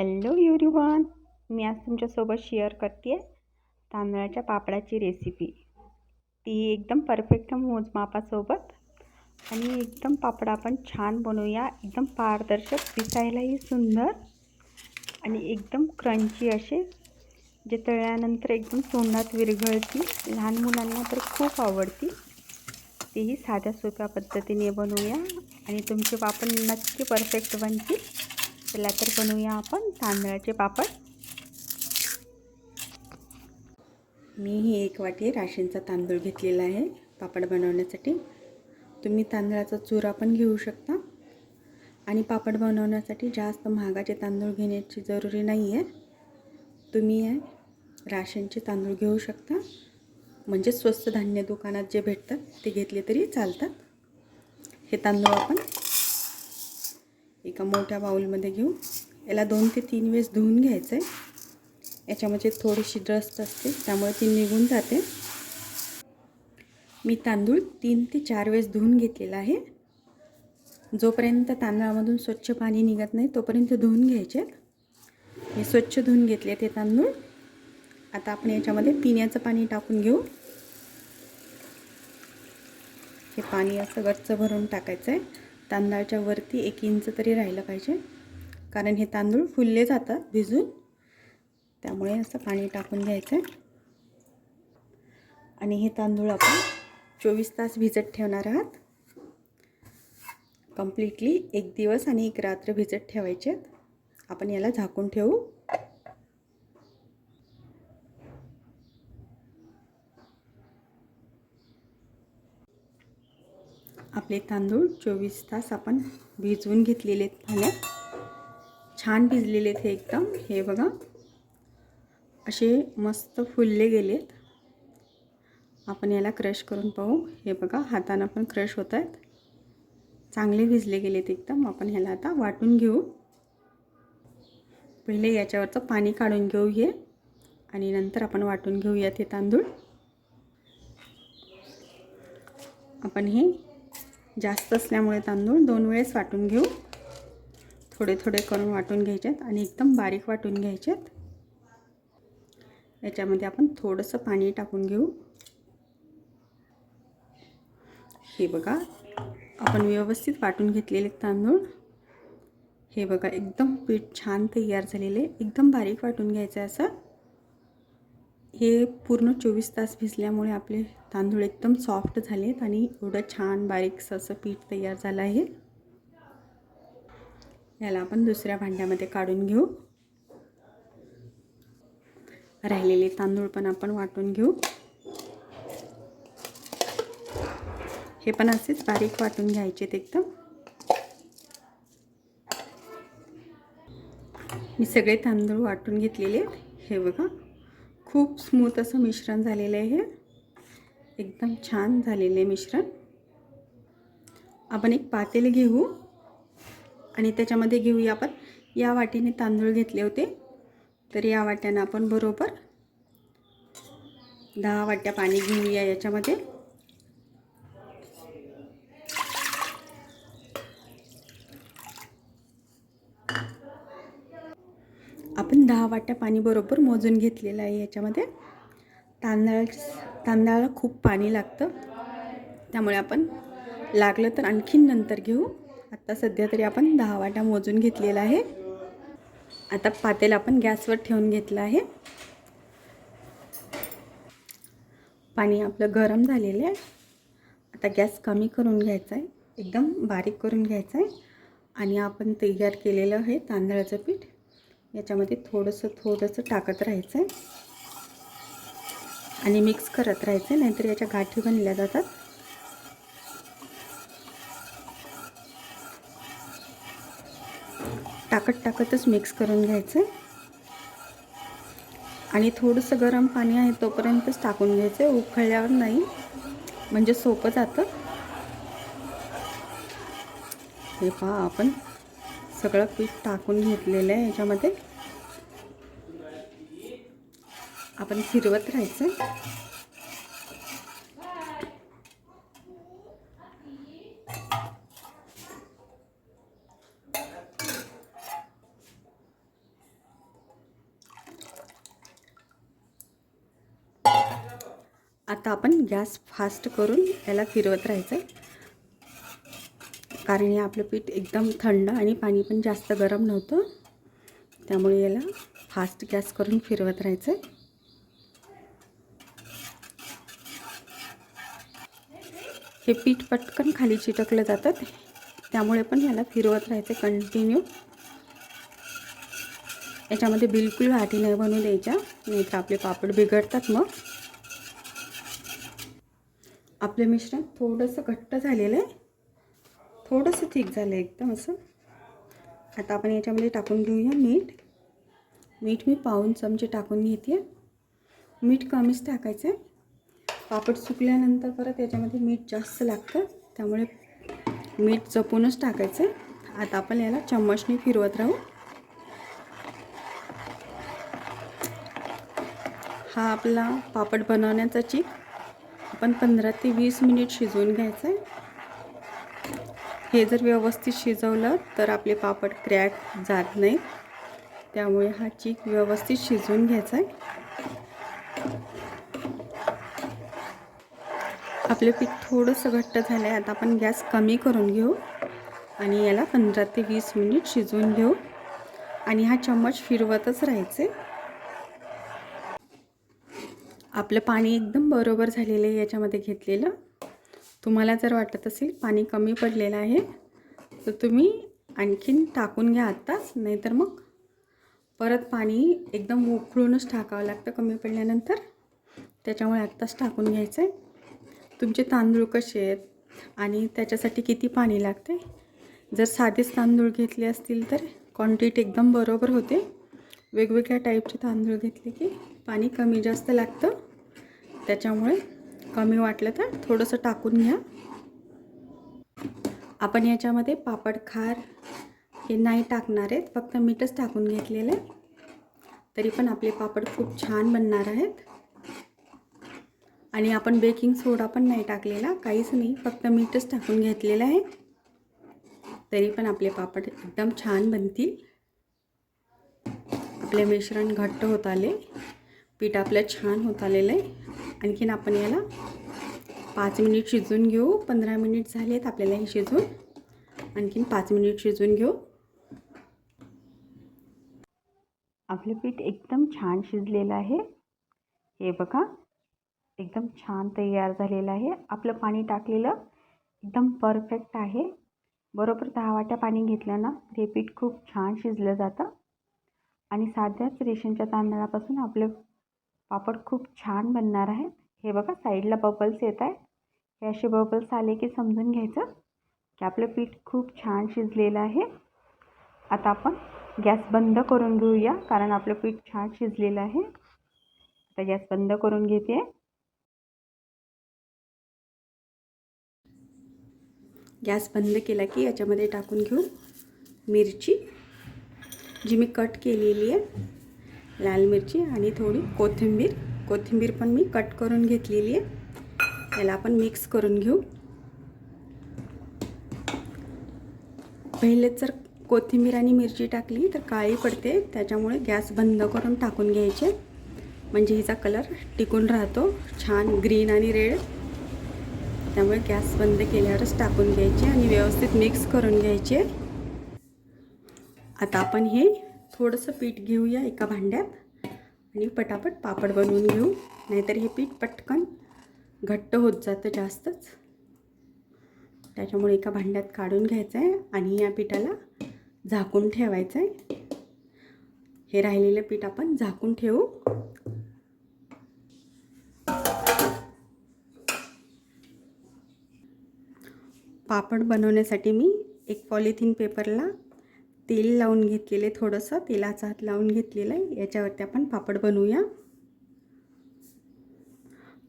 Hello युरिवन मी आज तुमच्यासोबत share करते तांदळाच्या पापडाची रेसिपी ती एकदम परफेक्ट मोजमापासोबत आणि एकदम पापड आपण छान बनवूया. एकदम पारदर्शक दिसायलाही सुंदर आणि एकदम क्रंची असे. जे तळल्यानंतर एकदम तोंडात विरघळतील. लहान मुलांना तर खूप आवडती तेही साध्या सोप्या पद्धतीने बनवूया आणि तुमचे पापड नक्की परफेक्ट बनतील. चला तर बनवूया आपण तांदळाचे पापड. मी ही एक वाटी राशींचा तांदूळ घेतलेला आहे पापड बनवण्यासाठी. तुम्ही तांदळाचा चुरा पण घेऊ शकता. आणि पापड बनवण्यासाठी जास्त महागाचे तांदूळ घेण्याची जरुरी नाही आहे तुम्ही राशनचे तांदूळ घेऊ शकता. म्हणजे स्वस्त धान्य दुकानात जे भेटतात ते घेतले तरी चालतात. हे तांदूळ आपण एका मोठ्या बाऊलमध्ये घेऊ याला दोन ते तीन वेळेस धुवून घ्यायचं आहे. याच्यामध्ये थोडीशी डस्ट असते त्यामुळे ती निघून जाते. मी तांदूळ तीन ते चार वेळेस धुवून घेतलेला आहे. जोपर्यंत तांदळामधून स्वच्छ पाणी निघत नाही तोपर्यंत धुवून घ्यायचे मी स्वच्छ धुवून घेतले ते तांदूळ. आता आपण याच्यामध्ये पिण्याचं पाणी टाकून घेऊ. हे पाणी असं गच्च भरून टाकायचं आहे. तांदळाच्या वरती एक इंच तरी राहिलं पाहिजे. कारण हे तांदूळ फुलले जातात भिजून. त्यामुळे असं पाणी टाकून घ्यायचं. आहे आणि हे तांदूळ आपण चोवीस तास भिजत ठेवणार आहात. कम्प्लिटली एक दिवस आणि एक रात्र भिजत ठेवायचे आहेत आपण याला झाकून ठेवू. आपले तांदूळ चोवीस तास आपण भिजवून घेतलेले आहेत पाण्यात छान भिजलेले आहेत हे एकदम. हे बघा. असे मस्त फुलले गेलेत आपण याला क्रश करून पाहू. हे बघा हातानं पण क्रश होत आहेत. चांगले भिजले गेलेत एकदम. आपण ह्याला आता वाटून घेऊ. पहिले याच्यावरचं पाणी काढून घेऊ हे. आणि नंतर आपण वाटून घेऊयात हे तांदूळ. आपण हे जास्त असल्यामुळे तांदूळ दोन वेळेस वाटून घेऊ. थोडे थोडे करून वाटून घ्यायचेत आणि एकदम बारीक वाटून घ्यायचेत. याच्यामध्ये आपण थोडंसं पाणी टाकून घेऊ. हे बघा आपण व्यवस्थित वाटून घेतलेले तांदूळ. हे बघा एकदम पीठ छान तयार झालेले एकदम बारीक वाटून घ्यायचं आहे असं. हे पूर्ण चोवीस तास भिजल्यामुळे आपले तांदूळ एकदम सॉफ्ट झालेत आणि एवढं छान बारीकसं असं पीठ तयार झालं आहे. याला आपण दुसऱ्या भांड्यामध्ये काढून घेऊ. राहिलेले तांदूळ पण आपण वाटून घेऊ. हे पण असेच बारीक वाटून घ्यायचेत एकदम. मी सगळे तांदूळ वाटून घेतलेले आहेत. हे बघा. खूप स्मूथ असं मिश्रण झालेलं आहे एकदम छान झालेलं आहे मिश्रण. आपण एक पातेल घेऊ आणि त्याच्यामध्ये घेऊया आपण. या वाटीने तांदूळ घेतले होते. तर या वाट्यानं आपण बरोबर दहा वाट्या पाणी घेऊया याच्यामध्ये आपण दहा वाट्या पाणी बरोबर मोजून घेतलेलं आहे याच्यामध्ये. तांदळाच तांदळाला खूप पाणी लागतं. त्यामुळे आपण लागलं तर आणखीन नंतर घेऊ. आत्ता सध्या तरी आपण दहा वाट्या मोजून घेतलेला आहे. आता पातेल आपण गॅसवर ठेवून घेतलं आहे. पाणी आपलं गरम झालेलं आहे. आता गॅस कमी करून घ्यायचा आहे. एकदम बारीक करून घ्यायचा आहे. आणि आपण तयार केलेलं आहे तांदळाचं पीठ. याच्यामध्ये थोडंसं थोडंसं टाकत राहायचं आहे आणि मिक्स करत राहायचं आहे नाहीतर याच्या गाठी बनल्या जातात. टाकत टाकतच मिक्स करून घ्यायचं आहे आणि थोडंसं गरम पाणी आहे तोपर्यंतच टाकून घ्यायचं आहे उकळल्यावर नाही. म्हणजे सोपं जातं. हे पहा आपण. सगळं पीठ टाकून घेतलेलं आहे याच्यामध्ये. आपण फिरवत राहायचं. आता आपण गॅस फास्ट करून याला फिरवत राहायचं. आहे कारण हे आपलं पीठ एकदम थंड आणि पाणी पण जास्त गरम नव्हतं. त्यामुळे याला फास्ट गॅस करून फिरवत राहायचं आहे हे पीठ पटकन खाली चिटकलं जातं. त्यामुळे पण याला फिरवत राहायचं कंटिन्यू याच्यामध्ये बिलकुल वाटी नाही बनवू द्यायच्या नाहीतर आपले पापड बिघडतात मग. आपलं मिश्रण थोडंसं घट्ट झालेलं आहे. थोडंसं थिक झालं आहे एकदम असं. आता आपण याच्यामध्ये टाकून घेऊया मीठ. मीठ मी पाऊन चमचे टाकून घेते. मीठ कमीच टाकायचं आहे. पापड सुकल्यानंतर परत याच्यामध्ये मीठ जास्त लागतं. त्यामुळे मीठ जपूनच टाकायचं आहे. आता आपण याला चम्मचने फिरवत राहू. हा आपला पापड बनवण्याचा चीक आपण पंधरा ते वीस मिनिट शिजवून घ्यायचं आहे. हे जर व्यवस्थित शिजवलं तर आपले पापड क्रॅक जात नाही. त्यामुळे हा चीक व्यवस्थित शिजवून घ्यायचा आहे आपलं पीठ थोडंसं घट्ट झालं आहे आता आपण गॅस कमी करून घेऊ आणि याला पंधरा ते वीस मिनिट शिजवून घेऊ. आणि हा चम्मच फिरवतच राहायचे. आपलं पाणी एकदम बरोबर झालेलं आहे याच्यामध्ये घेतलेलं. तुम्हाला जर वाटत असेल पाणी कमी पडलेलं आहे तर तुम्ही आणखीन टाकून घ्या आत्ताच नाहीतर मग परत पाणी एकदम उकळूनच टाकावं लागतं कमी पडल्यानंतर. त्याच्यामुळे आत्ताच टाकून घ्यायचं आहे तुमचे तांदूळ कसे आहेत आणि त्याच्यासाठी किती पाणी लागते? जर साधेच तांदूळ घेतले असतील तर क्वांटिटी एकदम बरोबर होते. वेगवेगळ्या टाईपचे तांदूळ घेतले की पाणी कमी जास्त लागतं. त्याच्यामुळे कमी वाटलं तर थोडंसं टाकून घ्या. आपण याच्यामध्ये पापड खार हे नाही टाकणार आहेत. फक्त मीठच टाकून घेतलेलं आहे. तरी पण आपले पापड खूप छान बनणार आहेत. आणि आपण बेकिंग सोडा पण नाही टाकलेला. काहीच नाही. फक्त मीठच टाकून घेतलेलं आहे. तरी पण आपले पापड एकदम छान बनतील. आपले मिश्रण घट्ट होत आले. पीठ आपलं छान होत आलेलं आहे. आणखीन आपण याला पाच मिनिट शिजवून घेऊ. पंधरा मिनिट झालेत आपल्याला हे शिजवून. आणखीन पाच मिनिट शिजवून घेऊ. आपलं पीठ एकदम छान शिजलेलं आहे. हे बघा एकदम छान तयार झालेलं आहे. आपलं पाणी टाकलेलं एकदम परफेक्ट आहे. बरोबर दहा वाट्या पाणी घेतलं ना हे पीठ खूप छान शिजलं जातं. आणि साध्याच रेशनच्या तांदळापासून आपलं पापड खूप छान बनणार आहेत. हे बघा साईडला बबल्स येत आहेत. हे असे बबल्स आले की समजून घ्यायचं की आपलं पीठ खूप छान शिजलेलं आहे. आता आपण गॅस बंद करून घेऊया कारण आपलं पीठ छान शिजलेलं आहे. आता गॅस बंद करून घेते. गॅस बंद केला की याच्यामध्ये टाकून घेऊ मिरची जी मी कट केलेली आहे. लाल मिरची आणि थोडी कोथिंबीर. कोथिंबीर पण मी कट करून घेतलेली आहे. याला आपण मिक्स करून घेऊ. पहिलेच जर कोथिंबीर आणि मिरची टाकली तर काळी पडते. त्याच्यामुळे गॅस बंद करून टाकून घ्यायचे म्हणजे हिचा कलर टिकून राहतो. छान ग्रीन आणि रेड. त्यामुळे गॅस बंद केल्यावरच टाकून घ्यायचे आणि व्यवस्थित मिक्स करून घ्यायचे आता आपण हे थोडंसं पीठ घेऊया एका भांड्यात आणि पटापट पापड बनवून घेऊ. नाहीतर हे पीठ पटकन घट्ट होत जातं जास्तच. त्याच्यामुळे एका भांड्यात काढून घ्यायचं आहे आणि या पिठाला झाकून ठेवायचं आहे हे राहिलेलं पीठ आपण झाकून ठेवू. पापड बनवण्यासाठी मी एक पॉलिथिन पेपरला तेल लावून घेतलेले थोडंसं तेलाचा हात लावून घेतलेलं आहे. याच्यावरती आपण पापड बनवूया.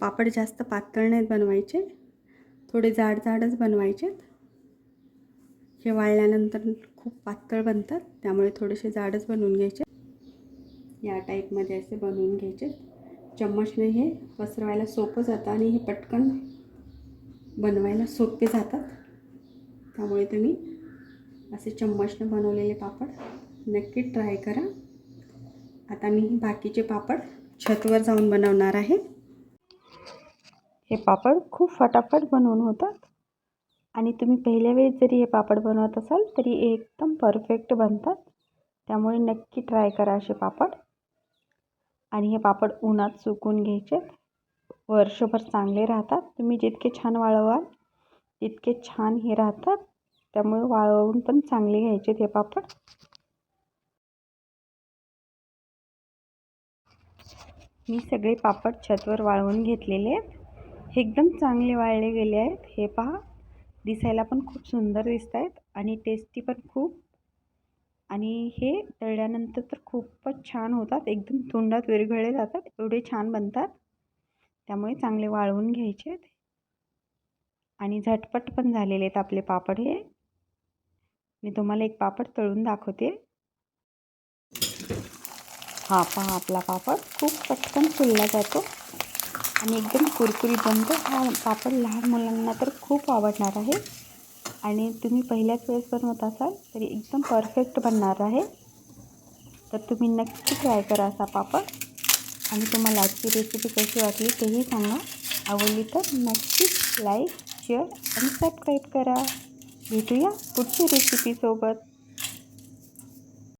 पापड जास्त पातळ नाहीत बनवायचे. थोडे जाड जाडच बनवायचे हे वाळल्यानंतर खूप पातळ बनतात त्यामुळे थोडेसे जाडच बनवून घ्यायचे. या टाईपमध्ये असे बनवून घ्यायचे. चम्मचने हे पसरवायला सोपं जातं आणि हे पटकन बनवायला सोपे जातात. त्यामुळे तुम्ही असे चम्मचनं बनवलेले पापड. नक्की ट्राय करा. आता मी बाकीचे पापड छतवर जाऊन बनवणार आहे. हे पापड खूप फटाफट बनवून होतात. आणि तुम्ही पहिल्या वेळेस जरी हे पापड बनवत असाल तरी एकदम परफेक्ट बनतात. त्यामुळे नक्की ट्राय करा असे पापड. आणि हे पापड उन्हात सुकून घ्यायचे. वर्षभर चांगले राहतात. तुम्ही जितके छान वाळवाल तितके छान हे राहतात. त्यामुळे वाळवून पण चांगले घ्यायचे हे पापड. मी सगळे पापड छतवर वाळवून घेतलेले आहेत. हे एकदम चांगले वाळले गेले आहेत. हे पहा दिसायला पण खूप सुंदर दिसत आहेत आणि टेस्टी पण खूप. आणि हे तळल्यानंतर तर खूपच छान होतात. एकदम तोंडात विरघळले जातात. एवढे छान बनतात. त्यामुळे चांगले वाळवून घ्यायचे आहेत. आणि झटपट पण झालेले आहेत आपले पापड हे. मी तुम्हाला एक पापड तळून दाखवते. हा पहा आपला पापड खूप पटकन फुलला जातो. आणि एकदम कुरकुरी बनतो हा पापड लहान मुलांना तर खूप आवडणार आहे. आणि तुम्ही पहिल्याच वेळेस बनवत असाल तरी एकदम परफेक्ट बनणार आहे. तर तुम्ही नक्की ट्राय करा असा पापड. आणि तुम्हाला आजची रेसिपी कशी वाटली तेही सांगा. आवडली तर नक्कीच लाईक शेअर आणि सबस्क्राईब करा. भेटूया पुढच्या रेसिपीसोबत